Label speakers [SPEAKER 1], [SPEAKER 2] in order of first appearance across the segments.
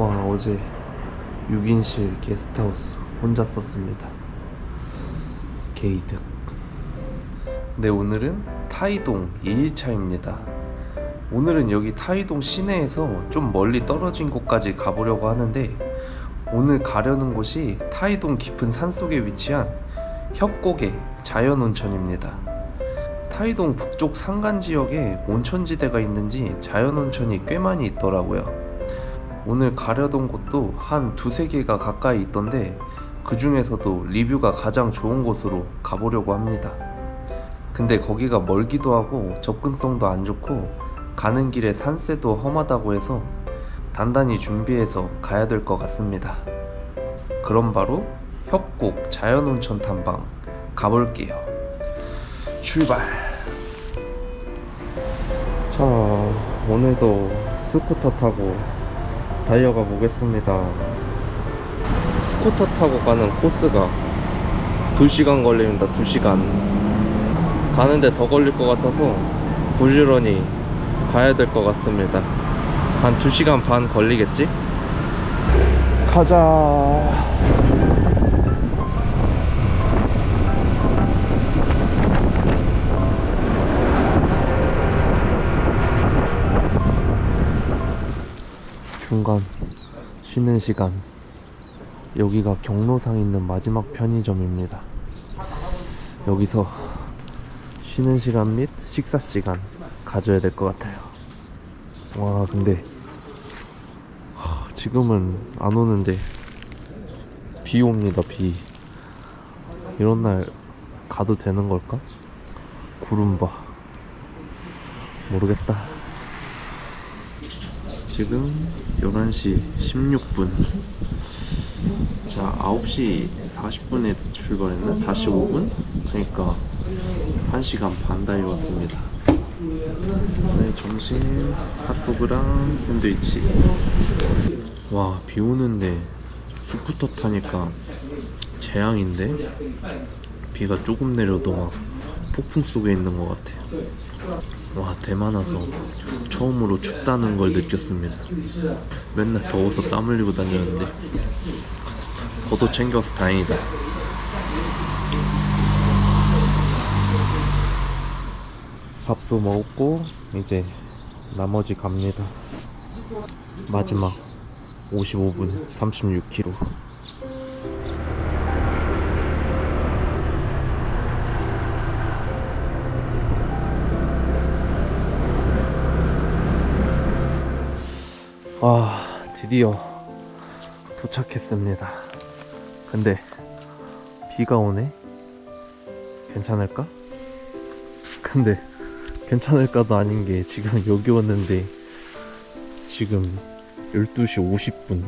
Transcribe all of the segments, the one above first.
[SPEAKER 1] 와 어제 6인실 게스트하우스 혼자 썼습니다. 게이득. 네 오늘은 타이동 2일차입니다. 오늘은 여기 타이동 시내에서 좀 멀리 떨어진 곳까지 가보려고 하는데 오늘 가려는 곳이 타이동 깊은 산속에 위치한 협곡의 자연온천입니다. 타이동 북쪽 산간 지역에 온천지대가 있는지 자연온천이 꽤 많이 있더라고요 오늘 가려던 곳도 한 두세 개가 가까이 있던데 그 중에서도 리뷰가 가장 좋은 곳으로 가보려고 합니다. 근데 거기가 멀기도 하고 접근성도 안 좋고 가는 길에 산세도 험하다고 해서 단단히 준비해서 가야 될 것 같습니다. 그럼 바로 협곡 자연온천 탐방 가볼게요. 출발! 자, 오늘도 스쿠터 타고 달려가 보겠습니다. 스쿠터 타고 가는 코스가 2시간 걸립니다. 2시간. 가는데 더 걸릴 것 같아서 부지런히 가야 될 것 같습니다. 한 2시간 반 걸리겠지? 가자. 중간 쉬는 시간. 여기가 경로상 있는 마지막 편의점입니다. 여기서 쉬는 시간 및 식사 시간 가져야 될 것 같아요. 와 근데 하, 지금은 안 오는데 비 옵니다 비. 이런 날 가도 되는 걸까? 구름 봐 모르겠다. 지금 11시 16분. 자 9시 40분에 출발했나? 45분? 그러니까 1시간 반 달려왔습니다. 네 점심 핫도그랑 샌드위치. 와 비 오는데 스쿠터 타니까 재앙인데? 비가 조금 내려도 막 폭풍 속에 있는 것 같아요 와 대만 와서 처음으로 춥다는 걸 느꼈습니다. 맨날 더워서 땀 흘리고 다녔는데 겉옷 챙겨서 다행이다. 밥도 먹고 이제 나머지 갑니다. 마지막 55분 36km 아 드디어 도착했습니다. 근데 비가 오네? 괜찮을까? 근데 괜찮을까도 아닌 게 지금 여기 왔는데 지금 12시 50분.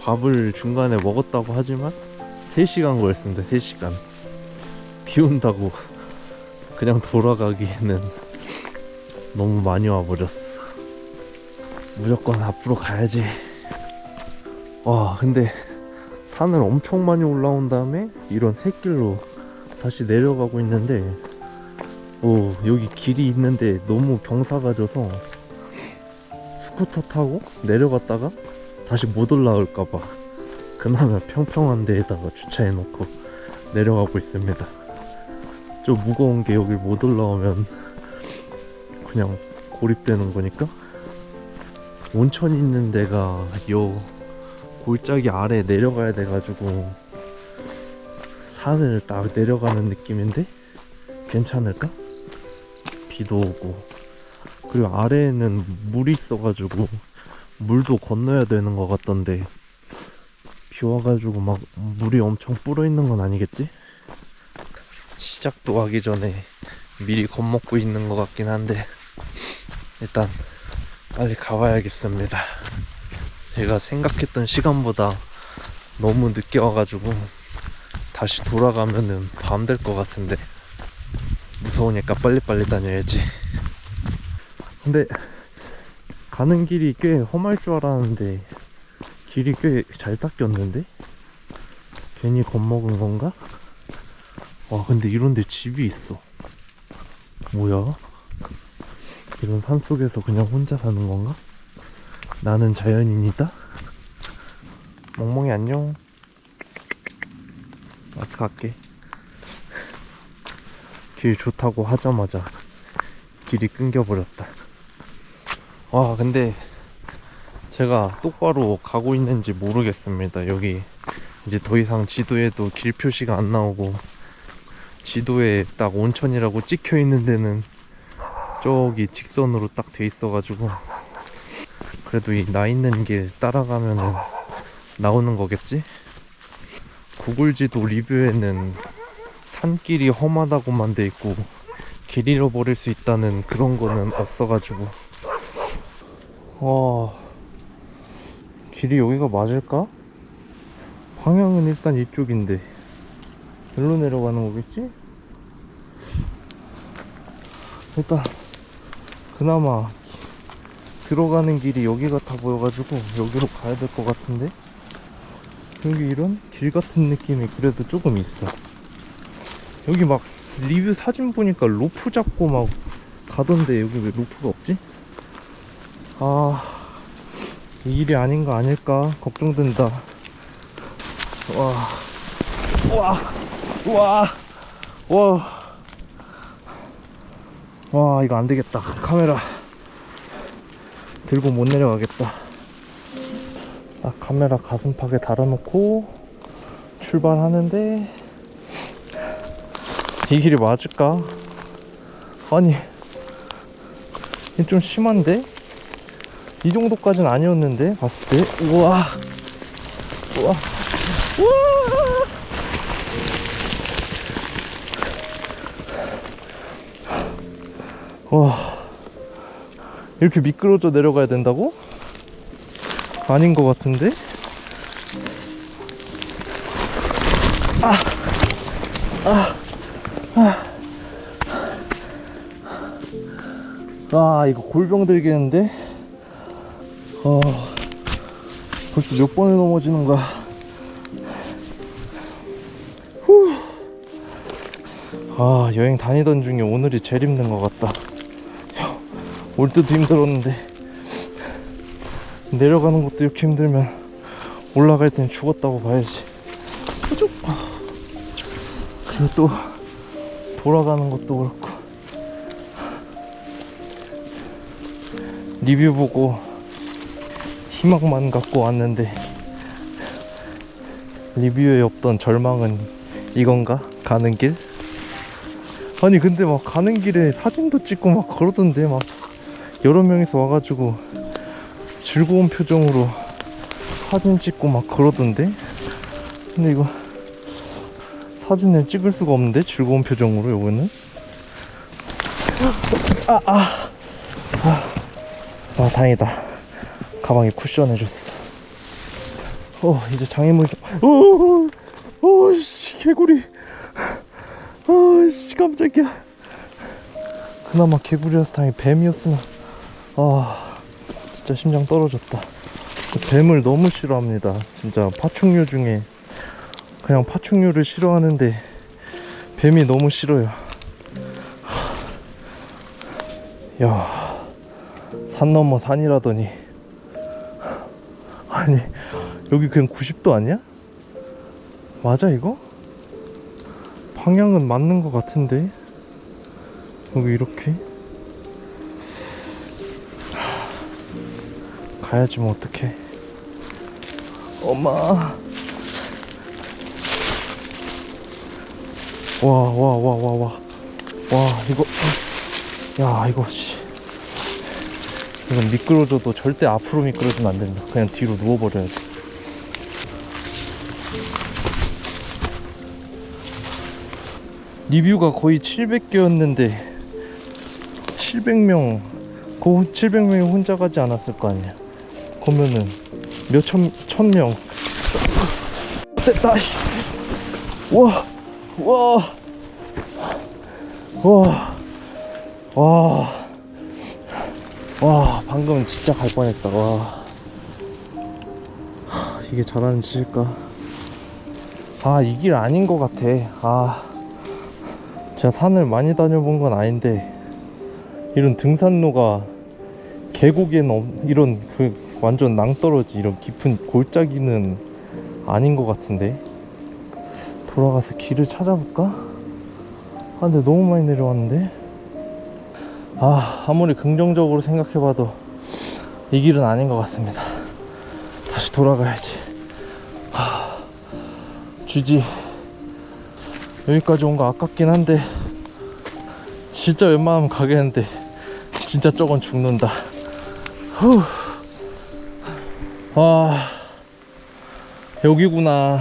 [SPEAKER 1] 밥을 중간에 먹었다고 하지만 3시간 걸렸습니다 3시간. 비 온다고 그냥 돌아가기에는 너무 많이 와버렸어 무조건 앞으로 가야지. 와, 근데 산을 엄청 많이 올라온 다음에 이런 새길로 다시 내려가고 있는데, 오, 여기 길이 있는데 너무 경사가 져서 스쿠터 타고 내려갔다가 다시 못 올라올까봐 그나마 평평한 데에다가 주차해놓고 내려가고 있습니다. 좀 무거운 게 여길 못 올라오면 그냥 고립되는 거니까 온천 있는 데가 요 골짜기 아래 내려가야 돼가지고 산을 딱 내려가는 느낌인데 괜찮을까? 비도 오고 그리고 아래에는 물이 있어가지고 물도 건너야 되는 것 같던데 비 와가지고 막 물이 엄청 불어 있는 건 아니겠지? 시작도 하기 전에 미리 겁먹고 있는 것 같긴 한데 일단 빨리 가봐야겠습니다. 제가 생각했던 시간보다 너무 늦게 와가지고 다시 돌아가면은 밤 될 것 같은데 무서우니까 빨리빨리 다녀야지. 근데 가는 길이 꽤 험할 줄 알았는데 길이 꽤 잘 닦였는데 괜히 겁먹은 건가? 와 근데 이런데 집이 있어. 뭐야? 이런 산 속에서 그냥 혼자 사는 건가? 나는 자연인이다. 멍멍이 안녕. 와서 갈게. 길 좋다고 하자마자 길이 끊겨버렸다. 와, 근데 제가 똑바로 가고 있는지 모르겠습니다. 여기 이제 더 이상 지도에도 길 표시가 안 나오고 지도에 딱 온천이라고 찍혀 있는 데는 저기 직선으로 딱 돼 있어가지고 그래도 이 나 있는 길 따라가면은 나오는 거겠지? 구글 지도 리뷰에는 산길이 험하다고만 돼 있고 길 잃어버릴 수 있다는 그런 거는 없어가지고 와 길이 여기가 맞을까? 방향은 일단 이쪽인데 일로 내려가는 거겠지? 일단 그나마 들어가는 길이 여기 같아 보여가지고 여기로 가야 될 것 같은데? 여기 이런 길 같은 느낌이 그래도 조금 있어. 여기 막 리뷰 사진 보니까 로프 잡고 막 가던데 여기 왜 로프가 없지? 아, 이 일이 아닌 거 아닐까 걱정된다. 와, 와, 와, 와, 와, 이거 안 되겠다. 카메라 들고 못 내려가겠다. 딱 카메라 가슴팍에 달아놓고 출발하는데 이 길이 맞을까? 아니, 좀 심한데? 이 정도까지는 아니었는데 봤을 때 우와 우와 우와 와 이렇게 미끄러져 내려가야 된다고? 아닌 것 같은데? 아, 아 이거 골병 들겠는데? 어, 벌써 몇 번을 넘어지는 거야. 후. 아, 여행 다니던 중에 오늘이 제일 힘든 것 같다. 올 때도 힘들었는데, 내려가는 것도 이렇게 힘들면, 올라갈 땐 죽었다고 봐야지. 그리고 또, 돌아가는 것도 그렇고. 리뷰 보고 희망만 갖고 왔는데 리뷰에 없던 절망은 이건가? 가는 길? 아니 근데 막 가는 길에 사진도 찍고 막 그러던데 막 여러 명이서 와가지고 즐거운 표정으로 사진 찍고 막 그러던데? 근데 이거 사진을 찍을 수가 없는데? 즐거운 표정으로 요거는? 아 다행이다. 가방에 쿠션 해줬어. 어 이제 장애물 좀 어, 어씨 개구리. 어씨 깜짝이야. 그나마 개구리라서 다행히 뱀이었으면 아 진짜 심장 떨어졌다. 뱀을 너무 싫어합니다. 진짜 파충류 중에 그냥 파충류를 싫어하는데 뱀이 너무 싫어요. 야 산 넘어 산이라더니. 아니 여기 그냥 90도 아니야? 맞아 이거? 방향은 맞는 것 같은데? 여기 이렇게 가야지 뭐 어떡해 엄마 와 와 와 와 와 와 이거 야 이거 씨 이건 미끄러져도 절대 앞으로 미끄러지면 안 된다. 그냥 뒤로 누워버려야 돼. 리뷰가 거의 700개였는데 700명 그 700명이 혼자 가지 않았을 거 아니야. 그러면은 몇천 천명. 됐다. 씨. 와, 와, 와, 방금 진짜 갈 뻔했다. 와. 하, 이게 잘하는 짓일까? 아 이 길 아닌 것 같아. 아. 제가 산을 많이 다녀본 건 아닌데 이런 등산로가 계곡엔 없, 이런 그
[SPEAKER 2] 완전 낭떠러지 이런 깊은 골짜기는 아닌 것 같은데. 돌아가서 길을 찾아볼까? 아 근데 너무 많이 내려왔는데? 아 아무리 긍정적으로 생각해봐도 이 길은 아닌 것 같습니다. 다시 돌아가야지. 아, 쥐지. 여기까지 온 거 아깝긴 한데 진짜 웬만하면 가겠는데 진짜 저건 죽는다. 후. 와 여기구나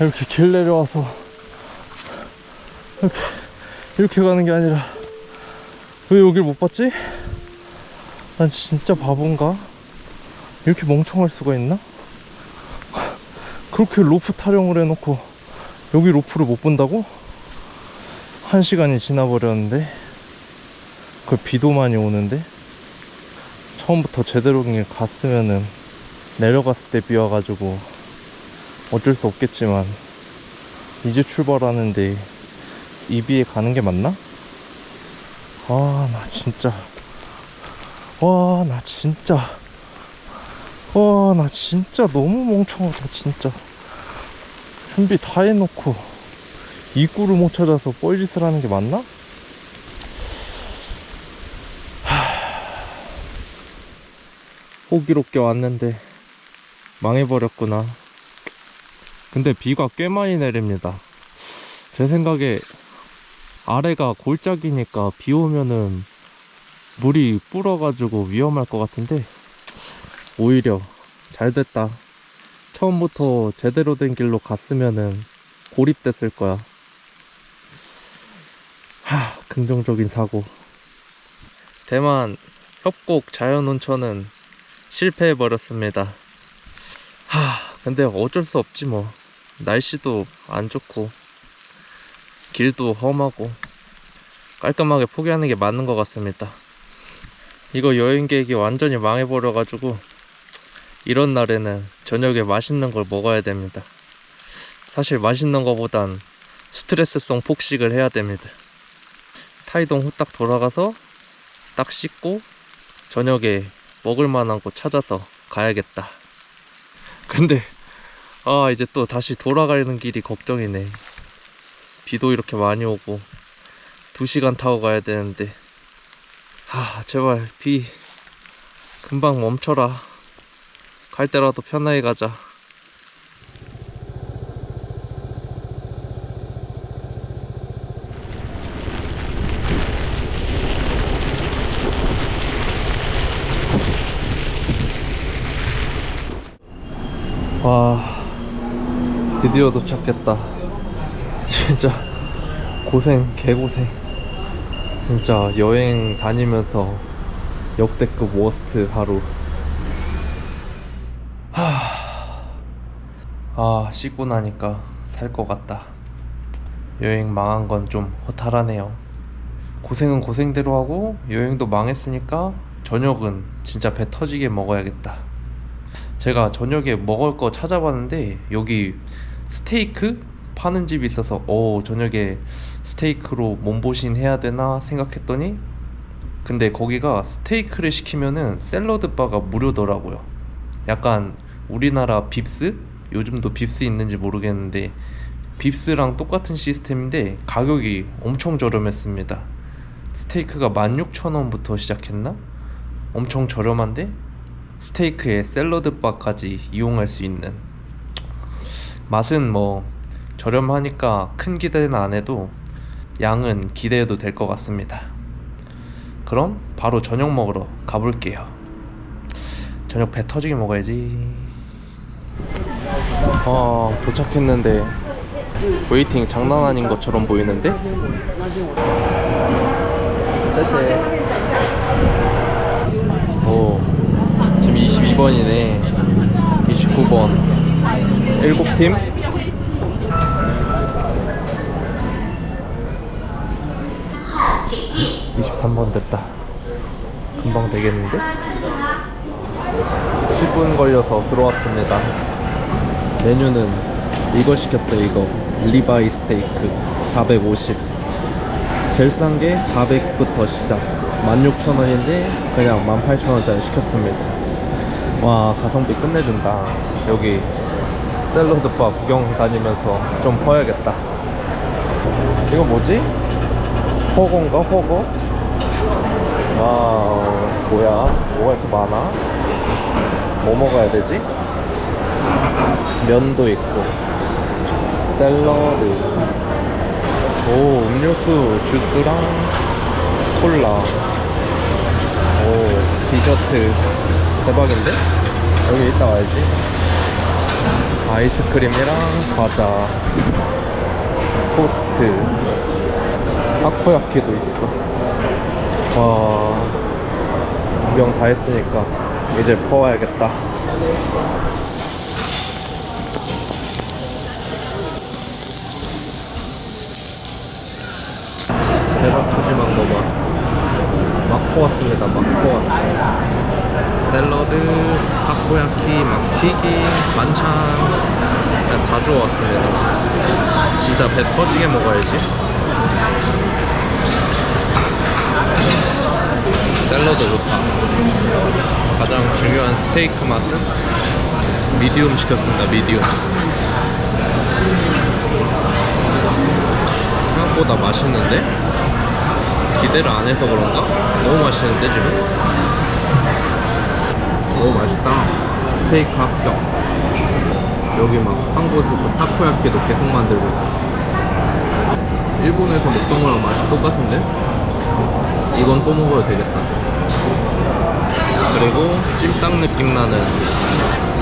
[SPEAKER 2] 이렇게 길 내려와서 이렇게 이렇게 가는 게 아니라 왜 여길 못 봤지? 난 진짜 바본가? 이렇게 멍청할 수가 있나? 그렇게 로프 타령을 해놓고 여기 로프를 못 본다고? 한 시간이 지나버렸는데 그 비도 많이 오는데 처음부터 제대로 길 갔으면은 내려갔을 때 비 와가지고 어쩔 수 없겠지만 이제 출발하는데 이 비에 가는 게 맞나? 아 나 진짜 와 나 진짜 와 나 진짜 너무 멍청하다 진짜 준비 다 해놓고 입구를 못 찾아서 뻘짓을 하는 게 맞나? 호기롭게 왔는데 망해버렸구나. 근데 비가 꽤 많이 내립니다. 제 생각에 아래가 골짜기니까 비 오면은 물이 불어가지고 위험할 것 같은데 오히려 잘 됐다. 처음부터 제대로 된 길로 갔으면은 고립됐을 거야. 하, 긍정적인 사고. 대만 협곡 자연온천은 실패해버렸습니다. 하, 근데 어쩔 수 없지 뭐. 날씨도 안 좋고, 길도 험하고, 깔끔하게 포기하는 게 맞는 것 같습니다. 이거 여행 계획이 완전히 망해버려 가지고, 이런 날에는 저녁에 맛있는 걸 먹어야 됩니다. 사실 맛있는 거보단 스트레스성 폭식을 해야 됩니다. 타이동 후딱 돌아가서 딱 씻고 저녁에 먹을 만한 곳 찾아서 가야겠다. 근데 아 이제 또 다시 돌아가는 길이 걱정이네. 비도 이렇게 많이 오고 2시간 타고 가야 되는데 아 제발 비 금방 멈춰라. 갈 때라도 편하게 가자. 와 드디어 도착했다. 진짜 고생 개고생. 진짜 여행 다니면서 역대급 워스트 하루. 하... 아 씻고 나니까 살 것 같다. 여행 망한 건 좀 허탈하네요. 고생은 고생대로 하고 여행도 망했으니까 저녁은 진짜 배 터지게 먹어야겠다. 제가 저녁에 먹을 거 찾아봤는데 여기 스테이크 파는 집이 있어서 어 저녁에 스테이크로 몸보신 해야 되나 생각했더니 근데 거기가 스테이크를 시키면은 샐러드 바가 무료더라고요. 약간 우리나라 빕스? 요즘도 빕스 있는지 모르겠는데 빕스랑 똑같은 시스템인데 가격이 엄청 저렴했습니다. 스테이크가 16,000원부터 시작했나? 엄청 저렴한데 스테이크에 샐러드 바까지 이용할 수 있는 맛은 뭐 저렴하니까 큰 기대는 안 해도 양은 기대해도 될 것 같습니다. 그럼 바로 저녁 먹으러 가볼게요. 저녁 배 터지게 먹어야지. 아 도착했는데 웨이팅 장난 아닌 것처럼 보이는데? 오. 지금 22번이네 29번 7팀 23번 됐다 금방 되겠는데? 10분 걸려서 들어왔습니다 메뉴는 이거 시켰어요 이거 리바이 스테이크 450 제일 싼 게 400부터 시작 16,000원인데 그냥 18,000원짜리 시켰습니다. 와 가성비 끝내준다. 여기 샐러드바 구경 다니면서 좀 퍼야겠다. 이거 뭐지? 허거인가 허거? 와우 뭐야 뭐가 이렇게 많아? 뭐 먹어야 되지? 면도 있고 샐러드 오 음료수 주스랑 콜라 오 디저트 대박인데? 여기 이따 와야지 아이스크림이랑 과자 토스트 타코야키도 있어. 와 구경 다 했으니까 이제 퍼와야겠다. 대박 푸짐한 거봐 막 퍼왔습니다. 막 퍼왔어 샐러드, 타코야키, 막 튀김, 만찬. 그냥 다 주워 왔습니다. 진짜 배 터지게 먹어야지. 샐러드 좋다. 가장 중요한 스테이크 맛은 미디움 시켰습니다 미디움. 생각보다 맛있는데? 기대를 안 해서 그런가? 너무 맛있는데 지금? 오 맛있다 스테이크 합격 여기 막한 곳에서 타코야키도 계속 만들고 있어 일본에서 먹던 거랑 맛이 똑같은데? 이건 또 먹어도 되겠다 그리고 찜닭 느낌 나는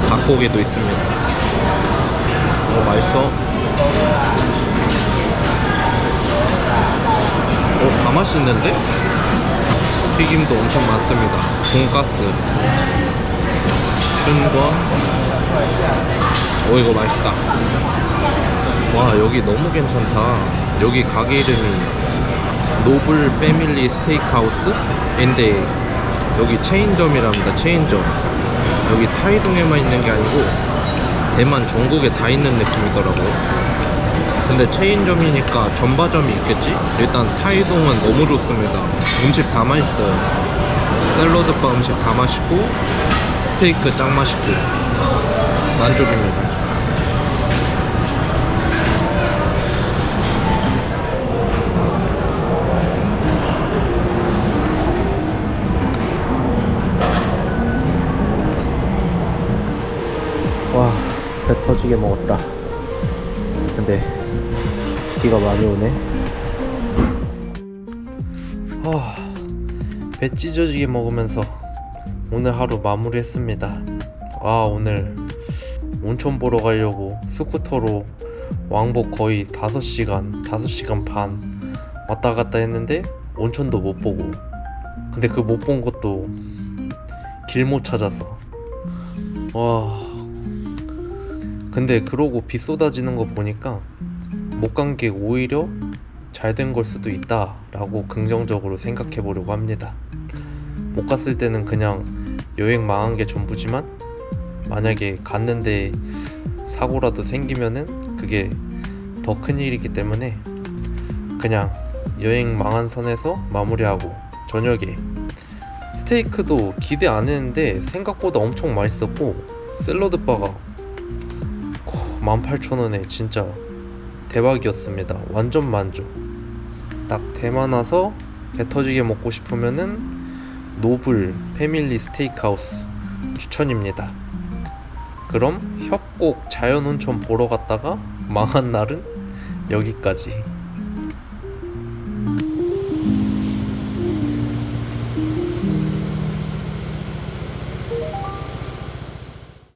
[SPEAKER 2] 닭고기도 있습니다 오 맛있어 맛있는데? 튀김도 엄청 많습니다. 돈가스. 춘권 오 이거 맛있다. 와 여기 너무 괜찮다. 여기 가게 이름이 노블 패밀리 스테이크하우스 인데 여기 체인점이랍니다 체인점. 여기 타이동에만 있는 게 아니고 대만 전국에 다 있는 느낌이더라고요 근데 체인점이니까 전바점이 있겠지? 일단 타이동은 너무 좋습니다 음식 다 맛있어요 샐러드바 음식 다 맛있고 스테이크 짱 맛있고 만족입니다 와, 배 터지게 먹었다. 근데 비가 많이 오네. 아, 배 찢어지게 먹으면서 오늘 하루 마무리했습니다. 아, 오늘 온천 보러 가려고 스쿠터로 왕복 거의 5시간, 5시간 반 왔다 갔다 했는데 온천도 못 보고. 근데 그 못 본 것도 길 못 찾아서. 와, 근데 그러고 비 쏟아지는 거 보니까 못 간 게 오히려 잘 된 걸 수도 있다 라고 긍정적으로 생각해 보려고 합니다. 못 갔을 때는 그냥 여행 망한 게 전부지만 만약에 갔는데 사고라도 생기면은 그게 더 큰 일이기 때문에 그냥 여행 망한 선에서 마무리하고 저녁에 스테이크도 기대 안 했는데 생각보다 엄청 맛있었고 샐러드 바가 18,000원에 진짜 대박이었습니다. 완전 만족. 딱 대만 와서 배 터지게 먹고 싶으면은 노블 패밀리 스테이크하우스 추천입니다. 그럼 협곡 자연온천 보러 갔다가 망한 날은 여기까지.